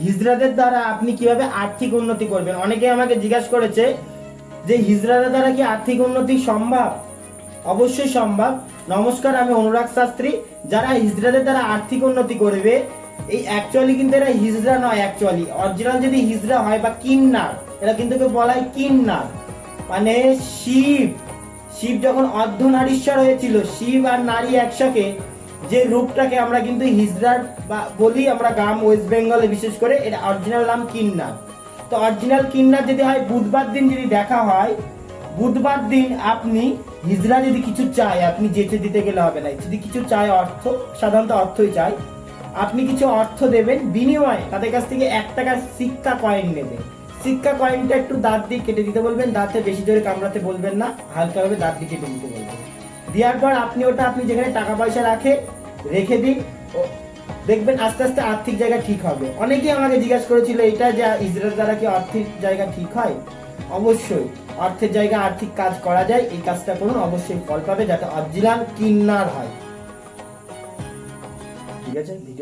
হিজড়াদের দ্বারা আপনি কীভাবে আর্থিক উন্নতি করবেন? অনেকে আমাকে জিজ্ঞাসা করেছে যে হিজড়াদের দ্বারা কি আর্থিক উন্নতি সম্ভব? অবশ্যই সম্ভব। নমস্কার, আমি অনুরাগ শাস্ত্রী। যারা হিজরাদের দ্বারা আর্থিক উন্নতি করবে, এই অ্যাকচুয়ালি কিন্তু এরা হিজরা নয় অ্যাকচুয়ালি অরিজিনাল যদি হিজরা হয় বা কিন্নার, এরা কিন্তু বলা হয় কিন্নার। মানে শিব। শিব যখন অর্ধনারীশ্বর হয়েছিল, শিব আর নারী একসাথে যে রূপটাকে আমরা কিন্তু হিজড়ার বা বলি আমরা গ্রাম ওয়েস্ট বেঙ্গলে বিশেষ করে এটা অরিজিনাল নাম কিন্নার তো অরিজিনাল কিন্নার যদি হয়, বুধবার দিন যদি দেখা হয়, বুধবার দিন আপনি হিজড়া যদি কিছু চায়, আপনি যেচে দিতে গেলে হবে না। যদি কিছু চায় অর্থ, সাধারণত অর্থই চাই আপনি কিছু অর্থ দেবেন, বিনিময়ে তাদের কাছ থেকে এক টাকার সিক্কা কয়েন নেবেন সিক্কা কয়েনটা একটু দাঁত দিয়ে কেটে দিতে বলবেন, দাঁতে বেশি জোরে কামড়াতে বলবেন না, হালকাভাবে দাঁত দিয়ে কেটে দিতে বলবেন। দেওয়ার পর আপনি ওটা আপনি যেখানে টাকা পয়সা রাখে, রেখে দিন। দেখবেন আস্তে আস্তে আর্থিক জায়গা ঠিক হবে। অনেকেই আমাকে জিজ্ঞাসা করেছিল এটা যে ইসরায়েল দ্বারা কি আর্থিক জায়গা ঠিক হয়? অবশ্যই অর্থের জায়গা আর্থিক কাজ করা যায়। এই কাজটা করুন, অবশ্যই ফল পাবে যাতে অরিজিনাল কিন্নার হয়। ঠিক আছে?